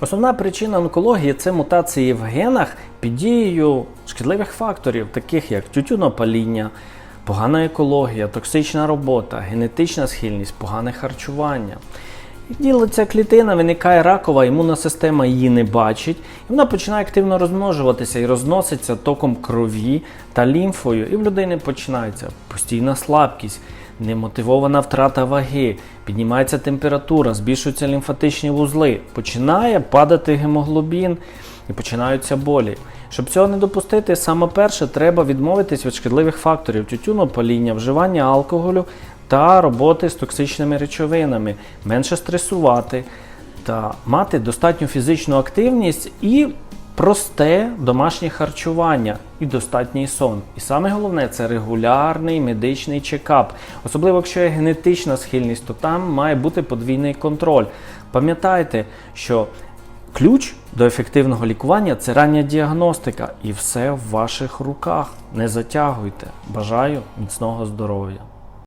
Основна причина онкології це мутації в генах під дією шкідливих факторів, таких як тютюнопаління, погана екологія, токсична робота, генетична схильність, погане харчування. І ділиться клітина, виникає ракова, імунна система її не бачить, і вона починає активно розмножуватися і розноситься током крові та лімфою. І в людини починається постійна слабкість, немотивована втрата ваги, піднімається температура, збільшуються лімфатичні вузли, починає падати гемоглобін і починаються болі. Щоб цього не допустити, саме перше треба відмовитись від шкідливих факторів тютюнопаління, вживання алкоголю та роботи з токсичними речовинами, менше стресувати та мати достатню фізичну активність і просте домашнє харчування і достатній сон. І саме головне це регулярний медичний чекап. Особливо, якщо є генетична схильність, то там має бути подвійний контроль. Пам'ятайте, що ключ до ефективного лікування це рання діагностика, і все в ваших руках. Не затягуйте. Бажаю міцного здоров'я.